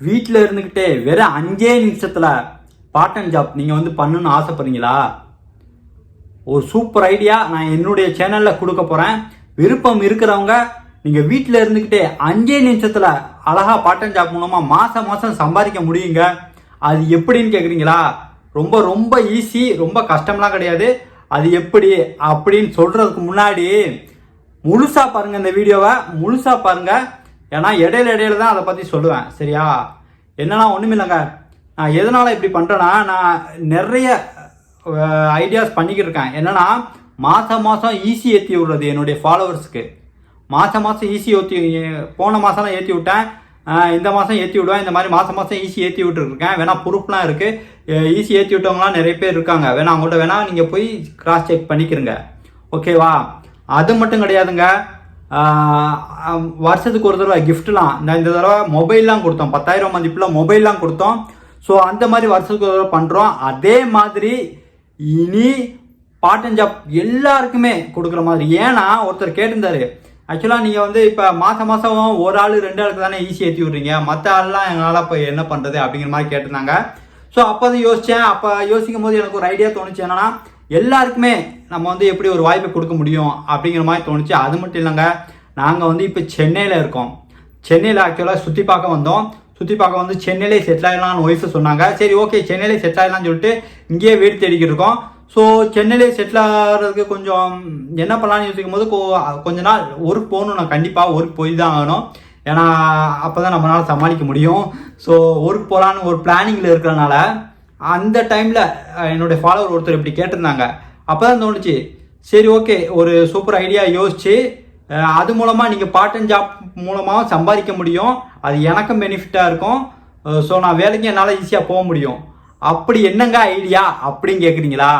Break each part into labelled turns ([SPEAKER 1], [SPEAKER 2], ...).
[SPEAKER 1] வீட்டில் இருந்துக்கிட்டே வெறும் அஞ்சே நிமிஷத்தில் பார்ட் டைம் ஜாப் நீங்கள் வந்து பண்ணணும்னு ஆசைப்படுறீங்களா? ஒரு சூப்பர் ஐடியா நான் என்னுடைய சேனலில் கொடுக்க போகிறேன் விருப்பம் இருக்கிறவங்க நீங்கள் வீட்டில் இருந்துக்கிட்டே அஞ்சே நிமிஷத்தில் அழகாக பார்ட் டைம் ஜாப் மூலமாக மாதம் மாதம் சம்பாதிக்க முடியுங்க. அது எப்படின்னு கேட்குறீங்களா ரொம்ப ரொம்ப ஈஸி ரொம்ப கஷ்டம்லாம் கிடையாது. அது எப்படி அப்படின்னு சொல்கிறதுக்கு முன்னாடி முழுசாக பாருங்கள் இந்த வீடியோவை முழுசாக பாருங்கள் ஏன்னா இடையில இடையில தான் அதை பற்றி சொல்லுவேன் சரியா? என்னன்னா ஒன்றுமில்லைங்க நான் எதனால் இப்படி பண்ணுறேன்னா நான் நிறைய ஐடியாஸ் பண்ணிக்கிட்டு இருக்கேன் என்னன்னா மாதம் மாதம் ஈஸி ஏற்றி விடுறது என்னுடைய ஃபாலோவர்ஸ்க்கு மாதம் மாதம் ஈஸி ஏற்றி போன மாதம்லாம் ஏற்றி விட்டேன். இந்த மாதம் ஏற்றி விடுவேன். இந்த மாதிரி மாதம் மாதம் ஈஸி ஏற்றி விட்டுருக்கேன். வேணா ப்ரூஃப்லாம் இருக்குது ஈஸி ஏற்றி விட்டவங்களாம் நிறைய பேர் இருக்காங்க. வேணா அவங்கள்ட்ட வேணால் நீங்கள் போய் கிராஸ் செக் பண்ணிக்கிறங்க ஓகேவா அது மட்டும் கிடையாதுங்க. வருஷத்துக்கு ஒரு தடவை கிஃப்ட்லாம் இந்த இந்த தடவை மொபைல்லாம் கொடுத்தோம். பத்தாயிரம் மதிப்பில் மொபைல்லாம் கொடுத்தோம். ஸோ அந்த மாதிரி வருஷத்துக்கு ஒரு தடவை பண்ணுறோம் அதே மாதிரி இனி பார்ட் அண்ட் ஜாப் எல்லாருக்குமே கொடுக்குற மாதிரி. ஏன்னா ஒருத்தர் கேட்டிருந்தாரு. ஆக்சுவலாக நீங்கள் வந்து இப்போ மாதம் மாதம் ஒரு ஆள் ரெண்டு ஆளுக்கு தானே ஈஸி ஏற்றி விட்றீங்க. மற்ற ஆள்லாம் எங்களால் இப்போ என்ன பண்ணுறது அப்படிங்கிற மாதிரி கேட்டிருந்தாங்க. ஸோ அப்போ தான் யோசித்தேன் அப்போ யோசிக்கும் போது எனக்கு ஒரு ஐடியா தோணுச்சு. என்னன்னா எல்லாருக்குமே நம்ம வந்து எப்படி ஒரு வாய்ப்பை கொடுக்க முடியும் அப்படிங்கிற மாதிரி தோணுச்சு. அது மட்டும் இல்லைங்க நாங்கள் வந்து இப்போ சென்னையில் இருக்கோம். சென்னையில் ஆக்சுவலாக சுற்றி பார்க்க வந்தோம். சுற்றி பார்க்க வந்து சென்னையிலே செட்டில் ஆகலாம்னு ஒய்ஃபு சொன்னாங்க. சரி ஓகே சென்னையிலே செட்டில் ஆகலாம்னு சொல்லிட்டு இங்கேயே வீடு தேடிக்கிட்டு இருக்கோம். ஸோ சென்னையிலே செட்டில் ஆகிறதுக்கு கொஞ்சம் என்ன பண்ணலான்னு யோசிக்கும் போது கொ- கொஞ்ச நாள் ஒர்க் போகணும் நான் கண்டிப்பாக ஒர்க் போய் தான் ஆகணும். ஏன்னா அப்போ தான் நம்மளால் சமாளிக்க முடியும். ஸோ ஒர்க் போகலான்னு ஒரு பிளானிங்கில் இருக்கிறனால அந்த டைமில் என்னுடைய ஃபாலோவர் ஒருத்தர் இப்படி கேட்டிருந்தாங்க. அப்போ தான் தோணுச்சு சரி ஓகே ஒரு சூப்பர் ஐடியா யோசிச்சு அது மூலமாக நீங்கள் பார்ட் டைம் ஜாப் மூலமாக சம்பாதிக்க முடியும். அது எனக்கும் பெனிஃபிட்டாக இருக்கும். ஸோ நான் வேலைக்கு என்னால் ஈஸியாக போக முடியும். அப்படி என்னங்க ஐடியா அப்படின்னு கேட்குறீங்களா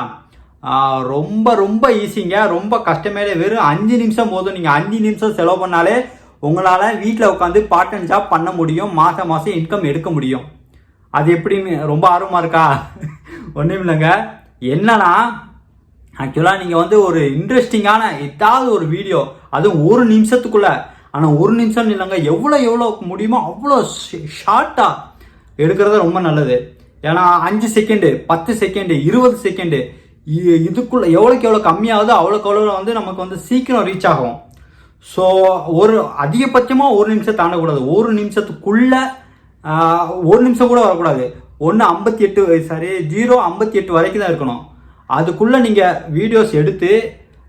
[SPEAKER 1] ரொம்ப ரொம்ப ஈஸிங்க ரொம்ப கஷ்டமே வெறும் அஞ்சு நிமிஷம் போதும். நீங்கள் அஞ்சு நிமிஷம் செலவு பண்ணாலே உங்களால் வீட்டில் உட்காந்து பார்ட் டைம் ஜாப் பண்ண முடியும். மாதம் மாதம் இன்கம் எடுக்க முடியும். அது எப்படின்னு ரொம்ப ஆர்வமாக இருக்கா? ஒன்றும் இல்லைங்க. என்னன்னா ஆக்சுவலாக நீங்கள் வந்து ஒரு இன்ட்ரெஸ்டிங்கான ஏதாவது ஒரு வீடியோ அதுவும் ஒரு நிமிஷத்துக்குள்ள ஆனால் ஒரு நிமிஷம் இல்லைங்க எவ்வளோ எவ்வளோ முடியுமோ அவ்வளோ ஷார்ட்டாக எடுக்கிறது ரொம்ப நல்லது. ஏன்னா அஞ்சு செகண்டு பத்து செகண்டு இருபது செகண்டு இதுக்குள்ள எவ்வளோக்கு எவ்வளோ கம்மியாகுதோ அவ்வளோக்கு அவ்வளோ வந்து நமக்கு வந்து சீக்கிரம் ரீச் ஆகும். ஸோ ஒரு அதிகபட்சமாக ஒரு நிமிஷம் தாண்டக்கூடாது. ஒரு நிமிஷத்துக்குள்ளே ஒரு நிமிஷம் கூட வரக்கூடாது. ஒன்று ஐம்பத்தி எட்டு சாரி ஜீரோ ஐம்பத்தி எட்டு வரைக்கும் தான் இருக்கணும். அதுக்குள்ளே நீங்கள் வீடியோஸ் எடுத்து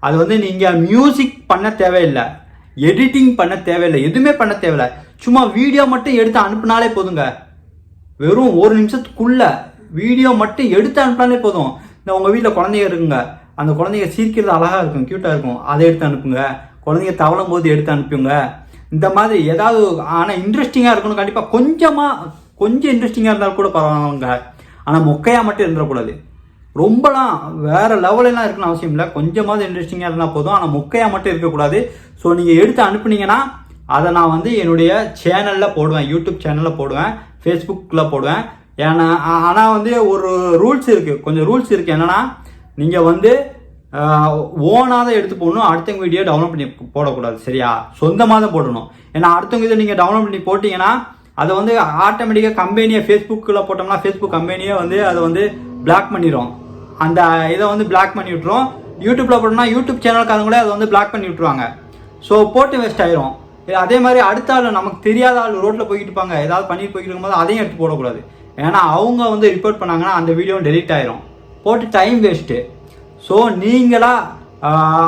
[SPEAKER 1] அது வந்து நீங்கள் மியூசிக் பண்ண தேவையில்லை. எடிட்டிங் பண்ண தேவையில்லை. எதுவுமே பண்ண தேவையில்லை. சும்மா வீடியோ மட்டும் எடுத்து அனுப்புனாலே போதுங்க. வெறும் ஒரு நிமிஷத்துக்குள்ள வீடியோ மட்டும் எடுத்து அனுப்பினாலே போதும். இந்த உங்கள் வீட்டில் குழந்தைங்க இருக்குங்க. அந்த குழந்தைங்க சீர்க்கிறது அழகாக இருக்கும் க்யூட்டாக இருக்கும். அதை எடுத்து அனுப்புங்க. குழந்தைங்க தவளும் போது எடுத்து அனுப்புங்க. இந்த மாதிரி ஏதாவது ஆனால் இன்ட்ரெஸ்டிங்காக இருக்கணும் கண்டிப்பாக கொஞ்சமாக கொஞ்சம் இன்ட்ரெஸ்டிங்காக இருந்தாலும் கூட பரவாயில்லங்க. ஆனால் மொக்கையாக மட்டும் இருந்துடக்கூடாது. ரொம்பலாம் வேறு லெவலெல்லாம் இருக்கணும் அவசியம் இல்லை. கொஞ்சமாவது இன்ட்ரெஸ்டிங்காக இருந்தால் போதும். ஆனால் மொக்கையாக மட்டும் இருக்கக்கூடாது. ஸோ நீங்கள் எடுத்து அனுப்புனீங்கன்னா அதை நான் வந்து என்னுடைய சேனலில் போடுவேன். யூடியூப் சேனலில் போடுவேன். ஃபேஸ்புக்கில் போடுவேன். ஏன்னா ஆனால் வந்து ஒரு ரூல்ஸ் இருக்குது கொஞ்சம் ரூல்ஸ் இருக்குது என்னென்னா நீங்கள் வந்து ஓனாக தான் எடுத்து போடணும் அடுத்தவங்க வீடியோ டவுன்லோட் பண்ணி போடக்கூடாது சரியா? சொந்தமாக தான் போடணும். ஏன்னா அடுத்தவங்க இதை நீங்கள் டவுன்லோட் பண்ணி போட்டிங்கன்னா அதை வந்து ஆட்டோமேட்டிக்காக கம்பெனியை ஃபேஸ்புக்கில் போட்டோம்னா ஃபேஸ்புக் கம்பெனியே வந்து அதை வந்து பிளாக் பண்ணிடும் அந்த இதை வந்து பிளாக் பண்ணி விட்ருவோம் யூடியூப்பில் போட்டோம்னா யூடியூப் சேனல்காரங்களே அதை வந்து பிளாக் பண்ணி விட்ருவாங்க ஸோ போட்டு வேஸ்ட் ஆயிரும். அதே மாதிரி அடுத்த ஆள் நமக்கு தெரியாத ஆள் ரோட்டில் போய்கிட்டு இருப்பாங்க. ஏதாவது பண்ணிட்டு போய்கிட்டு இருக்கும்போது அதையும் எடுத்து போடக்கூடாது. ஏன்னா அவங்க வந்து ரிப்போர்ட் பண்ணாங்கன்னா அந்த வீடியோ டெலிட் ஆயிரும். போட்டு டைம் வேஸ்ட்டு ஸோ நீங்களா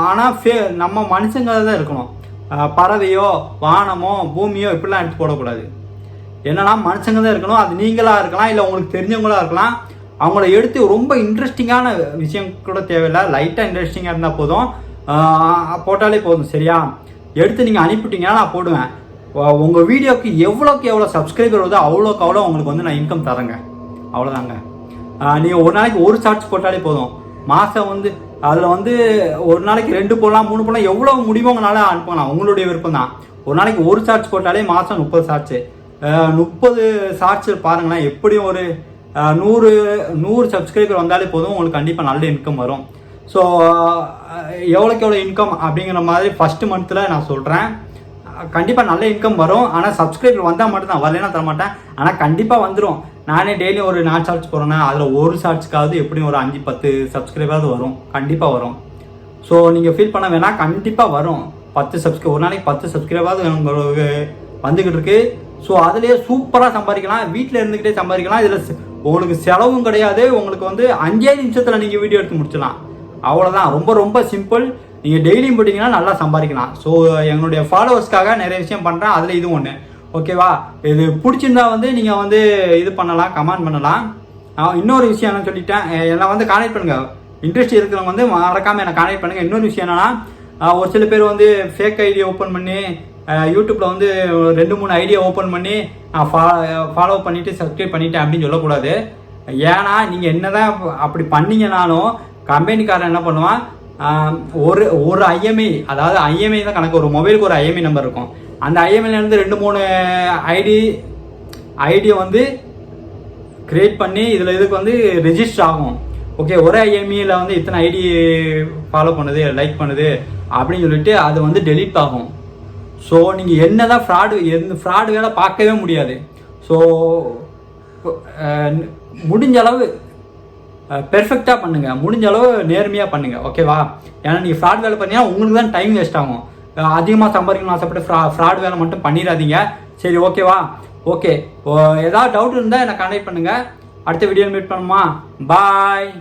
[SPEAKER 1] ஆனால் ஃபே நம்ம மனுஷங்க தான் இருக்கணும். பறவையோ வானமோ பூமியோ இப்படிலாம் எடுத்து போடக்கூடாது. என்னன்னா மனுஷங்க தான் இருக்கணும். அது நீங்களா இருக்கலாம் இல்லை உங்களுக்கு தெரிஞ்சவங்களா இருக்கலாம். அவங்கள எடுத்து ரொம்ப இன்ட்ரெஸ்டிங்கான விஷயம் கூட தேவையில்லை. லைட்டாக இன்ட்ரெஸ்டிங்காக இருந்தால் போதும். போட்டாலே போதும் சரியா? எடுத்து நீங்கள் அனுப்பிட்டீங்கன்னா நான் போடுவேன். உங்கள் வீடியோக்கு எவ்வளோக்கு எவ்வளோ சப்ஸ்கிரைபர் வருதோ அவ்வளோக்கு அவ்வளோ உங்களுக்கு வந்து நான் இன்கம் தரேங்க. அவ்வளோதாங்க நீங்கள் ஒரு நாளைக்கு ஒரு ஷார்ட்ஸ் போட்டாலே போதும். மாதம் வந்து அதில் வந்து ஒரு நாளைக்கு ரெண்டு போடலாம் மூணு போடலாம் எவ்வளோ முடியுமோ உங்களால் அனுப்பலாம். உங்களுடைய விருப்பம் தான். ஒரு நாளைக்கு ஒரு சார்ஜ் போட்டாலே மாதம் முப்பது சார்ஜ் முப்பது சார்ஜ் பாருங்களேன். எப்படியும் ஒரு நூறு நூறு சப்ஸ்கிரைபர் வந்தாலே போதும். உங்களுக்கு கண்டிப்பாக நல்ல இன்கம் வரும். ஸோ எவ்வளோக்கு எவ்வளோ இன்கம் அப்படிங்கிற மாதிரி ஃபஸ்ட்டு மந்த்தில் நான் சொல்கிறேன் கண்டிப்பாக நல்ல இன்கம் வரும். ஆனால் சப்ஸ்கிரைபர் வந்தால் மட்டும்தான். வரலைன்னா தரமாட்டேன். ஆனால் கண்டிப்பாக வந்துடும் நானே டெய்லியும் ஒரு நாலு ஷார்ட்ஸ் போகிறேன்னா அதில் ஒரு ஷார்ட்ஸ்க்காவது எப்படியும் ஒரு அஞ்சு பத்து சப்ஸ்கிரைபாவது வரும். கண்டிப்பாக வரும். ஸோ நீங்கள் ஃபீல் பண்ண வேணாம் கண்டிப்பாக வரும். பத்து சப்ஸ்கிரைப் ஒரு நாளைக்கு பத்து சப்ஸ்கிரைபாவது உங்களுக்கு வந்துக்கிட்டு இருக்கு. ஸோ அதுலேயே சூப்பராக சம்பாதிக்கலாம். வீட்டில் இருந்துக்கிட்டே சம்பாதிக்கலாம். இதில் உங்களுக்கு செலவும் கிடையாது. உங்களுக்கு வந்து அஞ்சே நிமிஷத்தில் நீங்கள் வீடியோ எடுத்து முடிச்சலாம் அவ்வளோதான் ரொம்ப ரொம்ப சிம்பிள் நீங்கள் டெய்லியும் போட்டிங்கன்னா நல்லா சம்பாதிக்கலாம். ஸோ எங்களுடைய ஃபாலோவர்ஸ்க்காக நிறைய விஷயம் பண்ணுறேன் அதில் இது ஒன்று ஓகேவா? இது பிடிச்சிருந்தா வந்து நீங்கள் வந்து இது பண்ணலாம் கமெண்ட் பண்ணலாம். இன்னொரு விஷயம் என்ன சொல்லிட்டேன். என்னை வந்து கான்டெக்ட் பண்ணுங்கள் இன்ட்ரெஸ்ட் இருக்கிறவங்க வந்து மறக்காமல் என்னை கான்டெக்ட் பண்ணுங்கள் இன்னொரு விஷயம் என்னென்னா ஒரு சில பேர் வந்து ஃபேக் ஐடியா ஓப்பன் பண்ணி யூடியூப்பில் வந்து ரெண்டு மூணு ஐடியா ஓப்பன் பண்ணி ஃபாலோ பண்ணிவிட்டு சப்ஸ்கிரைப் பண்ணிட்டேன் அப்படின்னு சொல்லக்கூடாது. ஏன்னா நீங்கள் என்ன தான் அப்படி பண்ணீங்கனாலும் கம்பெனிக்காரன் என்ன பண்ணுவான்? ஒரு ஒரு ஐஎம்ஐ அதாவது ஐஎம்ஐ தான் கணக்கு ஒரு மொபைலுக்கு ஒரு ஐஎம்ஐ நம்பர் இருக்கும். அந்த ஐஎம்ஐல இருந்து ரெண்டு மூணு ஐடி ஐடியை வந்து கிரியேட் பண்ணி இதில் இதுக்கு வந்து ரெஜிஸ்டர் ஆகும். ஓகே ஒரே ஐஎம்இயில் வந்து இத்தனை ஐடி ஃபாலோ பண்ணுது லைக் பண்ணுது அப்படின்னு சொல்லிட்டு அது வந்து டெலீட் ஆகும். ஸோ நீங்கள் என்ன தான் ஃப்ராடு எந்த ஃப்ராடு வேலை பார்க்கவே முடியாது. ஸோ முடிஞ்ச அளவு பெர்ஃபெக்டாக பண்ணுங்கள் முடிஞ்ச அளவு நேர்மையாக பண்ணுங்கள் ஓகேவா ஏன்னா நீங்கள் ஃப்ராட் வேலை பண்ணீங்கன்னா உங்களுக்கு தான் டைம் வேஸ்ட் ஆகும். அதிகமாக சம்பாதிக்கணும்னு ஆசைப்பட்டு ஃப்ரா ஃப்ராட் வேலை மட்டும் பண்ணிடாதீங்க சரி ஓகேவா ஓகே ஏதாவது டவுட் இருந்தால் என்னை கான்டாக்ட் பண்ணுங்கள் அடுத்த வீடியோ மீட் பண்ணுமா பாய்